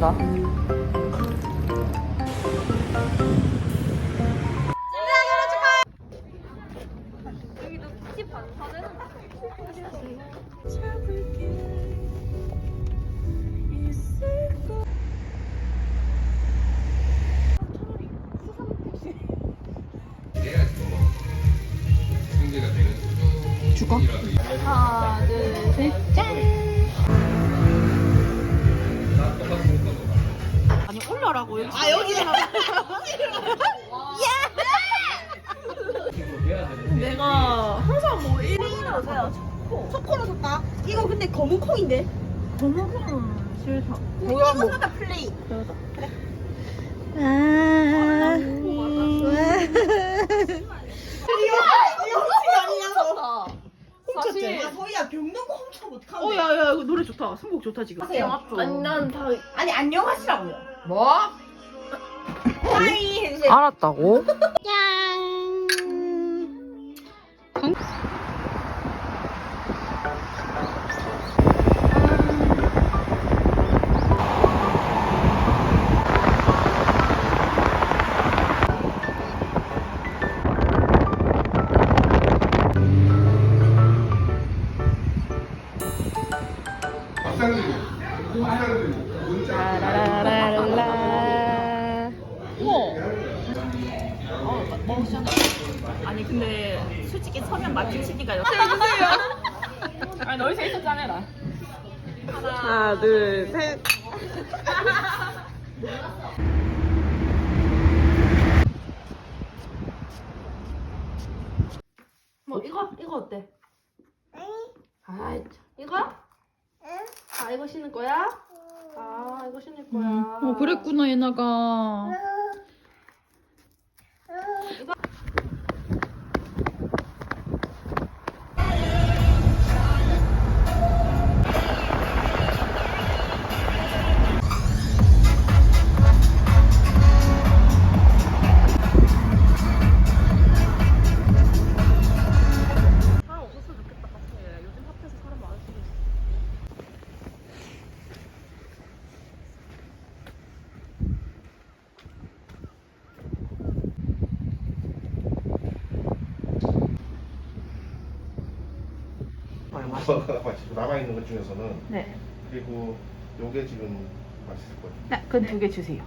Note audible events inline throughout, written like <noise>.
나. 아, 여기! 내가 항상 뭐 1위로 돼요. 초코로 줬다. 이거 근데 검은 콩인데? 검은 싫다. 뭐야, 뭐. 플레이. 사실. 아, 저희야 병동고 훔쳐 어떡하는데? 어, 야, 야, 이거 노래 좋다. 선곡 좋다, 지금. 하세요. 맞죠? 아니, 난 다. 아니, 안녕하시라고요. 뭐? 하이 해주세요. 알았다고? 라라라라라. 우와. 어, 먹으셨나? 아니 근데 솔직히 서면 여기 해주세요. <laughs> 아니 너희 셋 있었잖아. 하나, 둘, 셋. 뭐 이거 이거 어때? 아, 이거? 아 이거 신을 거야? 아 이거 신을 거야. 어, 그랬구나, 얘나가. 지금 남아 있는 것 중에서는 네. 그리고 요게 지금 맛있을 거예요. 네, 그건 두개 주세요.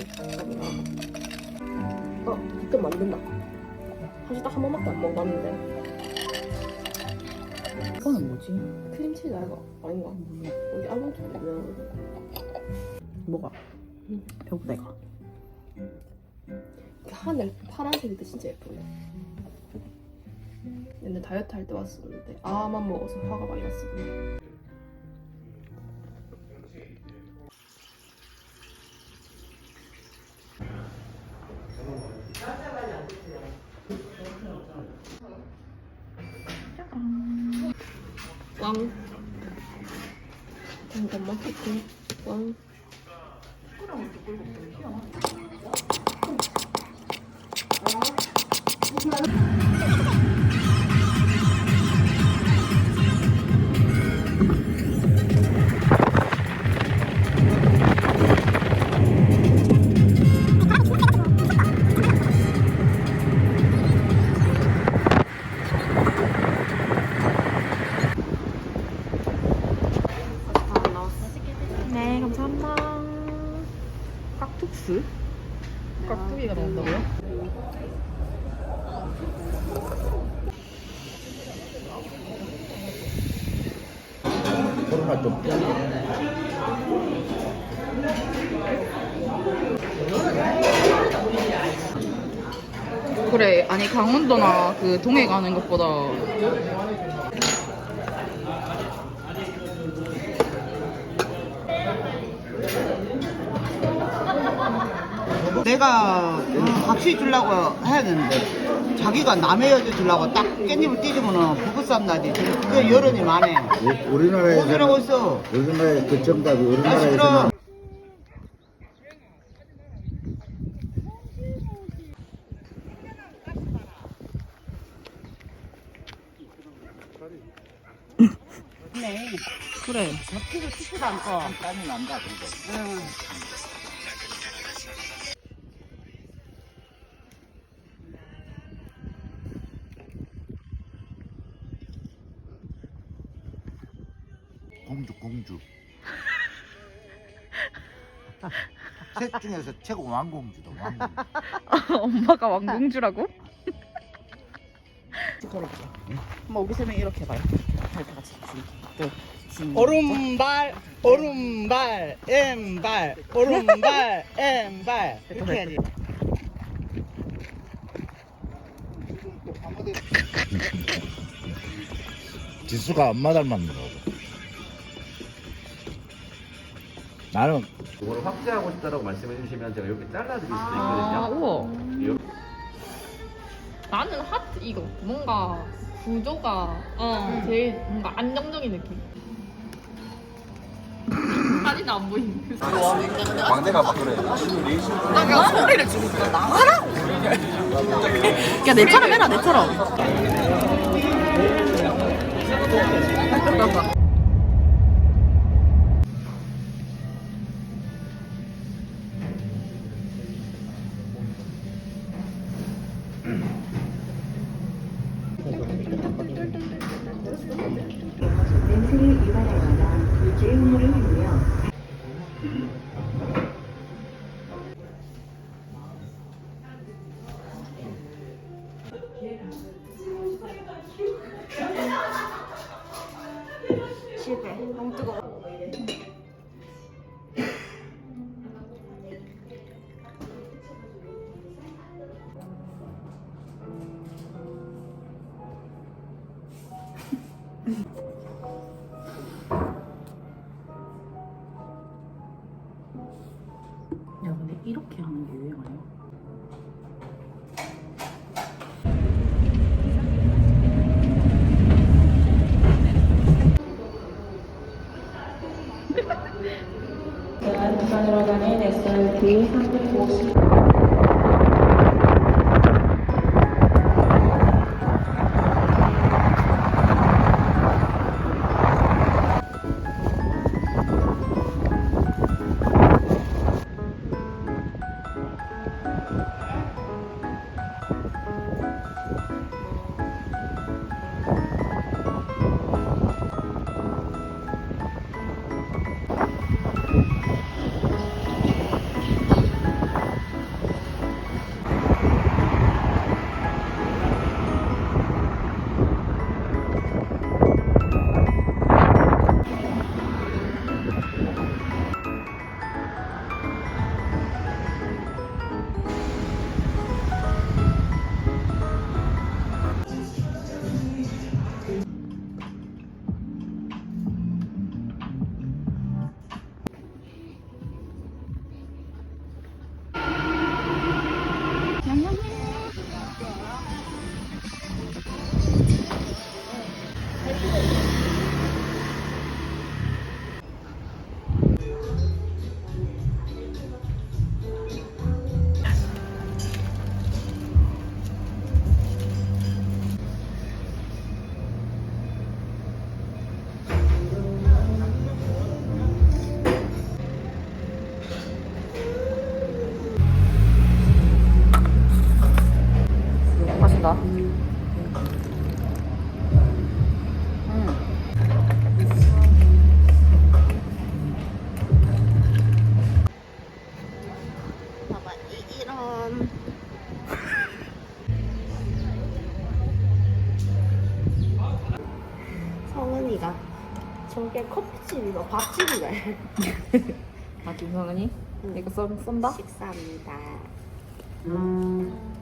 이거 예쁘게. 어, 좀 만든다. 사실 딱 한 번밖에 안 먹어봤는데. 이거는 뭐지? 크림치즈 아이가 아닌가? 여기 알몬드 유명한 뭐가? 여보 내가. 하늘 파란색이 진짜 예쁘네. 근데 다이어트 할 때 왔었는데 아만 먹어서 화가 많이 났어. Gracias. 맛도 그래, 아니 강원도나 그 동해 가는 것보다 내가 음, 같이 주려고 해야 되는데. 자기가 남의 여자 주려고 딱 깻잎을 띄우면은 부부싸움 나지. 그게 여론이 많아. 우- 우리나라에서 어디라고 있어? 우리나라의 그 정답이 아 우리나라에서는 시끄러 그래. 잡히고 싶지도 않고 땀이 난다 근데 공주 공주. 셋 중에서 최고 왕공주다 왕공주. <laughs> 엄마가 왕공주라고? 걸어보자 한번 우리 세 명 이렇게 해봐요. 다 같이 그, 오른발 오른발 왼발 오른발 왼발. 이렇게 해야지 지수가 엄마 닮았는 나는 이거를 확대하고 싶다라고 말씀해 주시면 제가 이렇게 잘라드릴 수도 아, 있거든요. 우와. 요- 나는 하트 이거 뭔가 구조가 제일 뭔가 안정적인 느낌. <laughs> 사진 안 보이는. 광대가 막 그래. <laughs> 야, 내처럼 해라, 내처럼. 야, 부산 밥집이래 아, 김성은이? 이거 쏜, 쏜다? 식사합니다 어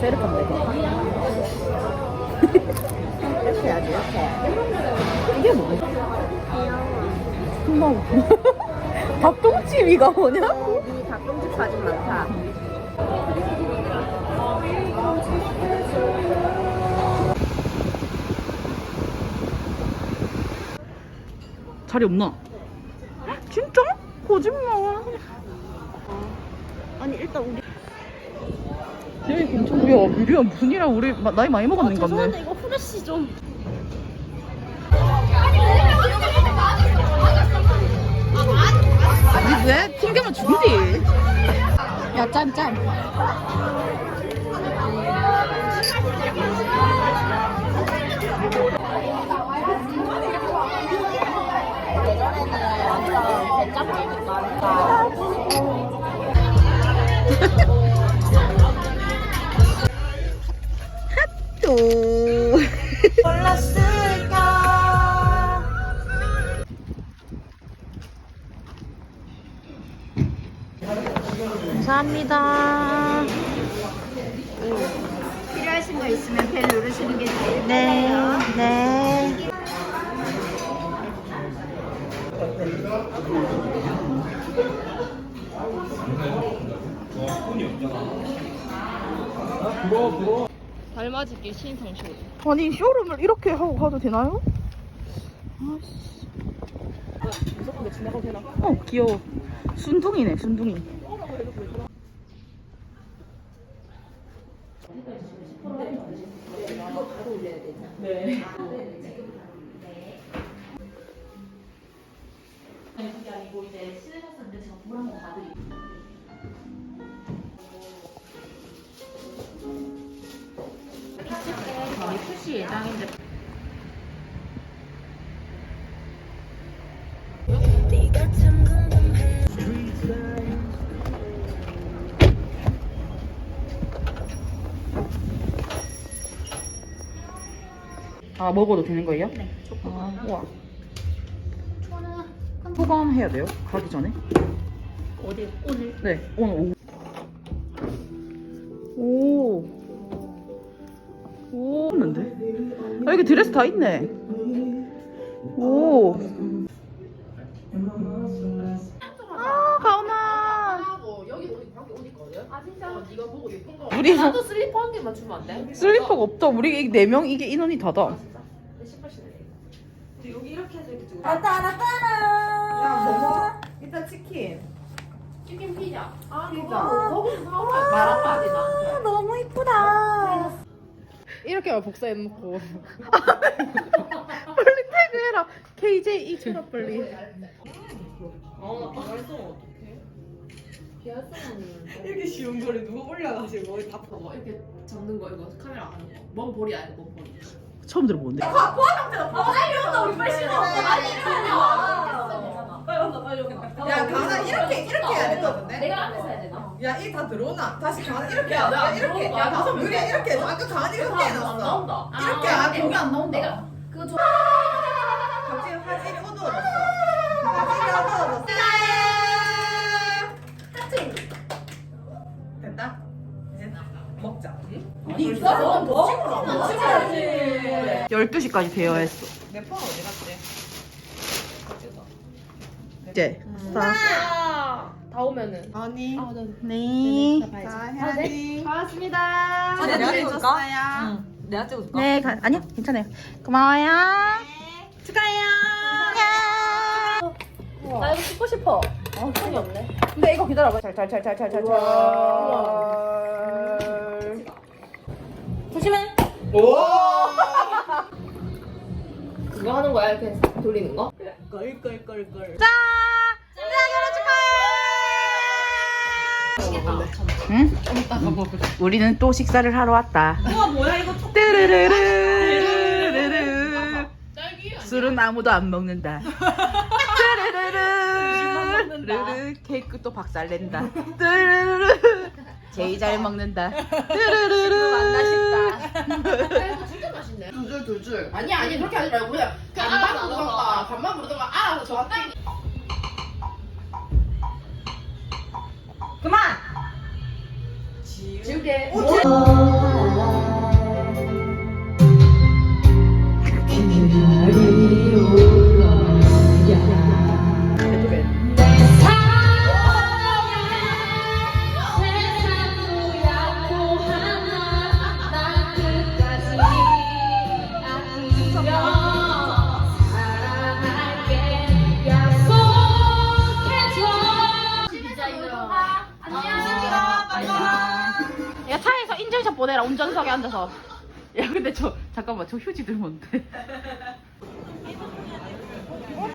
세르컨데 이렇게 해야지 이렇게 이게 뭐야? 금방 닭똥집이가 뭐냐고? 닭똥집 사진 많다. 자리 없나? 진짜? 거짓말. 아니 일단 우리. 야, 미리야 무슨 일이야? 우리 마- 나이 많이 먹었는 건데. 죄송한데 이거 후레쉬 좀. 아니 왜? 튕겨면 죽이지. 야, 짠, 짠. <laughs> 또. 감사합니다. 필요하신 거 있으면 벨 누르시는 게 제일 네, 네. 닮아지기 신성시로. 아니 쇼룸을 이렇게 하고 가도 되나요? 아씨. 어 귀여워. 순둥이네 순둥이. 출시 예정인데 아 먹어도 되는 거예요? 네. 아 우와. 초과해야 돼요? 가기 전에? 어디 오늘 네 오늘 오후. 여기 드레스 다 있네. 오. 아. 우리 나도 슬리퍼 한 개만 주면 안 돼? 슬리퍼가 없다. 우리 네 명 이게 인원이 다다. 일단 치킨. 치킨 피자. 아, 이거 거기서 사오라. 말한 거 아니 나한테. 너무 이쁘다. 이렇게만 복사해놓고. <laughs> 빨리 태그해라. KJ 이주라 빨리. 어, 나 비활성 어떡해? 비활성은 이렇게 쉬운 거를 누가 올려가지고 머리 다 어, 이렇게 잡는 거 이거 카메라 안 하는 거. 먼 볼이 아니고 먼 볼이. 처음 들어보는데. 야, 가나 이렇게 이렇게 해야 된다 근데. 내가 앞에서 해 야? 야, 이 다 들어오나? 다시 가나 이렇게 해야 돼. 야, 이렇게. 야, 다섯 유리 이렇게 해줘. 아까 이렇게 안 해놨어. 나온다. 이렇게 아, 안 공이 안 나온다. 내가 그거 좀 갑자기 화질이 어두워졌어. 화질이 어두워졌어. 됐다. 이제 먹자. 있어? 더 찍어라. 12시까지 되어 했어. 내 폰 어디 갔지? 이제. 다 오면은. 아니. 네. 자, 해야지. 고맙습니다. 어, 내가 찍어줬어요. 내가 찍어줄까? 네, 가, 아니요, 괜찮아요. 고마워요. 축하해요. 나 이거 찍고 싶어. 어, 손이 없네. 근데 이거 기다려봐. 잘, 잘, 잘, 잘, 잘, 잘, 잘. 조심해. 그거 하는 거야? 이렇게 돌리는 거? 껄껄껄껄. 짠! 먹을래. 응? 응. 우리는 또 식사를 하러 왔다. 우와 뭐야 이거 톡. 르르르르르 술은 아무도 안 먹는다. 르르르르. 르르 케이크 또 박살 낸다. 르르르. 제이 잘 먹는다. 르르르르. 이거 아, 진짜 맛있네. 둘줄 둘줄. 아니 아니 그렇게 하지 말고 그냥 반만 부르던가 반만 부르던가 알아서 저한테. 그만. 지우개. 오, 저 휴지들 뭔데?